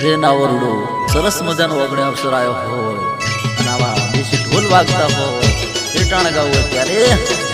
જે નાવરડો સરસ મજાનો અગ્નિ અવસરાયો હોય, અને આવા ઢોલ વાગતા હોય એ ટાણ ગાવું ત્યારે